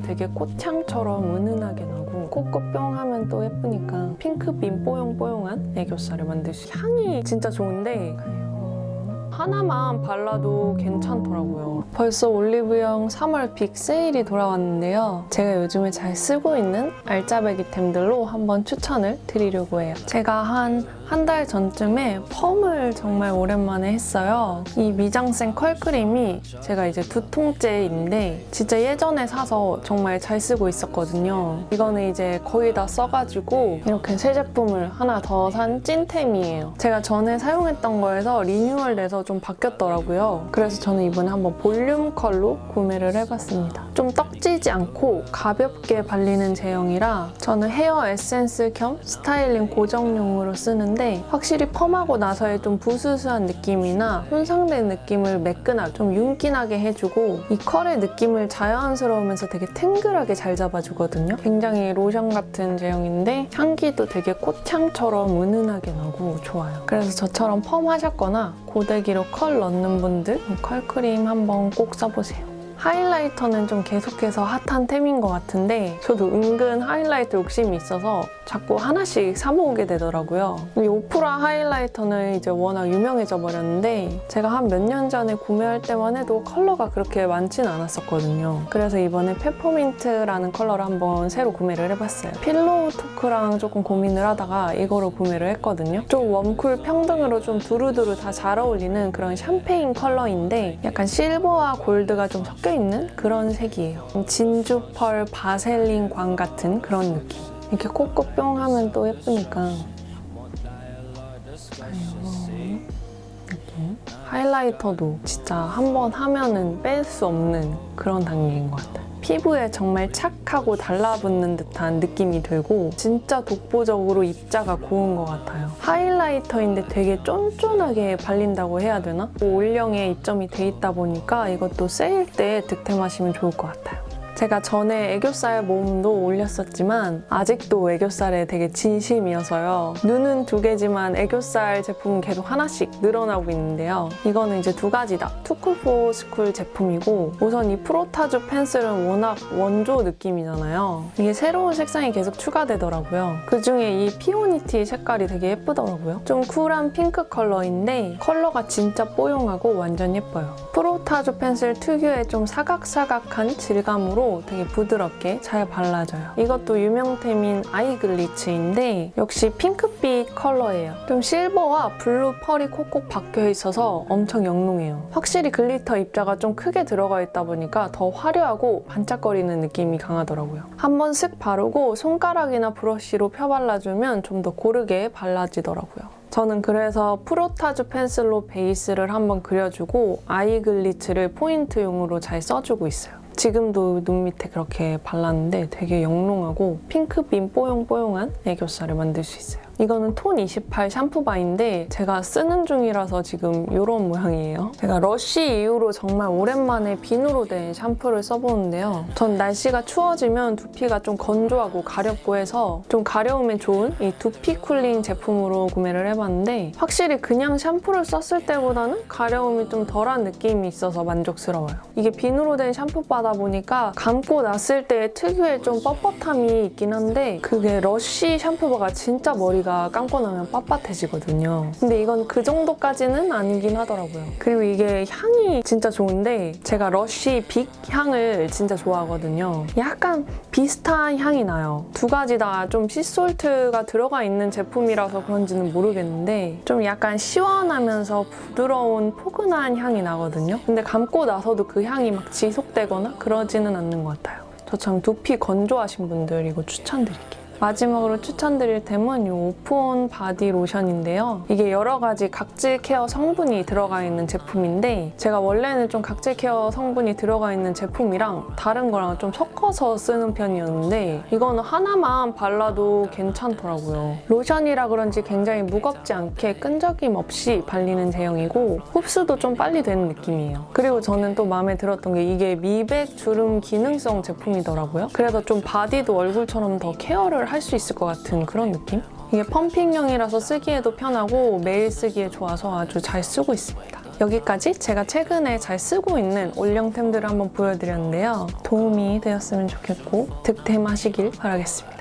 되게 꽃향처럼 은은하게 나고 코끝뿅 하면 또 예쁘니까 핑크빛 뽀용뽀용한 애교살을 만들 수. 향이 진짜 좋은데 하나만 발라도 괜찮더라고요. 벌써 올리브영 3월 빅 세일이 돌아왔는데요. 제가 요즘에 잘 쓰고 있는 알짜배기템들로 한번 추천을 드리려고 해요. 제가 한 한 달 전쯤에 펌을 정말 오랜만에 했어요. 이 미장센 컬크림이 제가 이제 두 통째인데 진짜 예전에 사서 정말 잘 쓰고 있었거든요. 이거는 이제 거의 다 써가지고 이렇게 새 제품을 하나 더 산 찐템이에요. 제가 전에 사용했던 거에서 리뉴얼돼서 좀 바뀌었더라고요. 그래서 저는 이번에 한번 볼륨 컬로 구매를 해봤습니다. 좀 떡지지 않고 가볍게 발리는 제형이라 저는 헤어 에센스 겸 스타일링 고정용으로 쓰는데 확실히 펌하고 나서의 좀 부스스한 느낌이나 손상된 느낌을 매끈하게 좀 윤기나게 해주고 이 컬의 느낌을 자연스러우면서 되게 탱글하게 잘 잡아주거든요. 굉장히 로션 같은 제형인데 향기도 되게 꽃향처럼 은은하게 나고 좋아요. 그래서 저처럼 펌 하셨거나 고데기로 컬 넣는 분들 이 컬크림 한번 꼭 써보세요. 하이라이터는 좀 계속해서 핫한 템인 것 같은데 저도 은근 하이라이터 욕심이 있어서 자꾸 하나씩 사 모으게 되더라고요. 이 오프라 하이라이터는 이제 워낙 유명해져 버렸는데 제가 한 몇 년 전에 구매할 때만 해도 컬러가 그렇게 많진 않았었거든요. 그래서 이번에 페퍼민트라는 컬러를 한번 새로 구매를 해봤어요. 필로우 토크랑 조금 고민을 하다가 이거로 구매를 했거든요. 좀 웜쿨 평등으로 좀 두루두루 다 잘 어울리는 그런 샴페인 컬러인데 약간 실버와 골드가 좀 섞여 있는 그런 색이에요. 진주 펄 바셀린 광 같은 그런 느낌. 이렇게 코끝뿅 하면 또 예쁘니까. 하이라이터도 진짜 한 번 하면은 뺄 수 없는 그런 단계인 것 같아요. 피부에 정말 착하고 달라붙는 듯한 느낌이 들고 진짜 독보적으로 입자가 고운 것 같아요. 하이라이터인데 되게 쫀쫀하게 발린다고 해야 되나? 올영에 입점이 돼 있다 보니까 이것도 세일 때 득템하시면 좋을 것 같아요. 제가 전에 애교살 모음도 올렸었지만 아직도 애교살에 되게 진심이어서요. 눈은 두 개지만 애교살 제품은 계속 하나씩 늘어나고 있는데요. 이거는 이제 두 가지다. 투쿨포 스쿨 제품이고 우선 이 프로타주 펜슬은 워낙 원조 느낌이잖아요. 이게 새로운 색상이 계속 추가되더라고요. 그중에 이 피오니티 색깔이 되게 예쁘더라고요. 좀 쿨한 핑크 컬러인데 컬러가 진짜 뽀용하고 완전 예뻐요. 프로타주 펜슬 특유의 좀 사각사각한 질감으로 되게 부드럽게 잘 발라져요. 이것도 유명템인 아이글리츠인데 역시 핑크빛 컬러예요. 좀 실버와 블루 펄이 콕콕 박혀 있어서 엄청 영롱해요. 확실히 글리터 입자가 좀 크게 들어가 있다 보니까 더 화려하고 반짝거리는 느낌이 강하더라고요. 한번 슥 바르고 손가락이나 브러쉬로 펴발라주면 좀 더 고르게 발라지더라고요. 저는 그래서 프로타주 펜슬로 베이스를 한번 그려주고 아이글리츠를 포인트용으로 잘 써주고 있어요. 지금도 눈 밑에 그렇게 발랐는데 되게 영롱하고 핑크빛 뽀용뽀용한 애교살을 만들 수 있어요. 이거는 톤 28 샴푸 바인데 제가 쓰는 중이라서 지금 이런 모양이에요. 제가 러쉬 이후로 정말 오랜만에 비누로 된 샴푸를 써보는데요. 전 날씨가 추워지면 두피가 좀 건조하고 가렵고 해서 좀 가려움에 좋은 이 두피 쿨링 제품으로 구매를 해봤는데 확실히 그냥 샴푸를 썼을 때보다는 가려움이 좀 덜한 느낌이 있어서 만족스러워요. 이게 비누로 된 샴푸바다 보니까 감고 났을 때 특유의 좀 뻣뻣함이 있긴 한데 그게 러쉬 샴푸바가 진짜 머리가 감고 나면 빳빳해지거든요. 근데 이건 그 정도까지는 아니긴 하더라고요. 그리고 이게 향이 진짜 좋은데 제가 러쉬 빅 향을 진짜 좋아하거든요. 약간 비슷한 향이 나요. 두 가지 다 좀 시솔트가 들어가 있는 제품이라서 그런지는 모르겠는데 좀 약간 시원하면서 부드러운 포근한 향이 나거든요. 근데 감고 나서도 그 향이 막 지속되거나 그러지는 않는 것 같아요. 저처럼 두피 건조하신 분들 이거 추천드릴게요. 마지막으로 추천드릴 템은 이 오프온 바디 로션인데요. 이게 여러 가지 각질 케어 성분이 들어가 있는 제품인데 제가 원래는 좀 각질 케어 성분이 들어가 있는 제품이랑 다른 거랑 좀 섞어서 쓰는 편이었는데 이거는 하나만 발라도 괜찮더라고요. 로션이라 그런지 굉장히 무겁지 않게 끈적임 없이 발리는 제형이고 흡수도 좀 빨리 되는 느낌이에요. 그리고 저는 또 마음에 들었던 게 이게 미백 주름 기능성 제품이더라고요. 그래서 좀 바디도 얼굴처럼 더 케어 를 할 수 있을 것 같은 그런 느낌? 이게 펌핑형이라서 쓰기에도 편하고 매일 쓰기에 좋아서 아주 잘 쓰고 있습니다. 여기까지 제가 최근에 잘 쓰고 있는 올영템들을 한번 보여드렸는데요. 도움이 되었으면 좋겠고 득템하시길 바라겠습니다.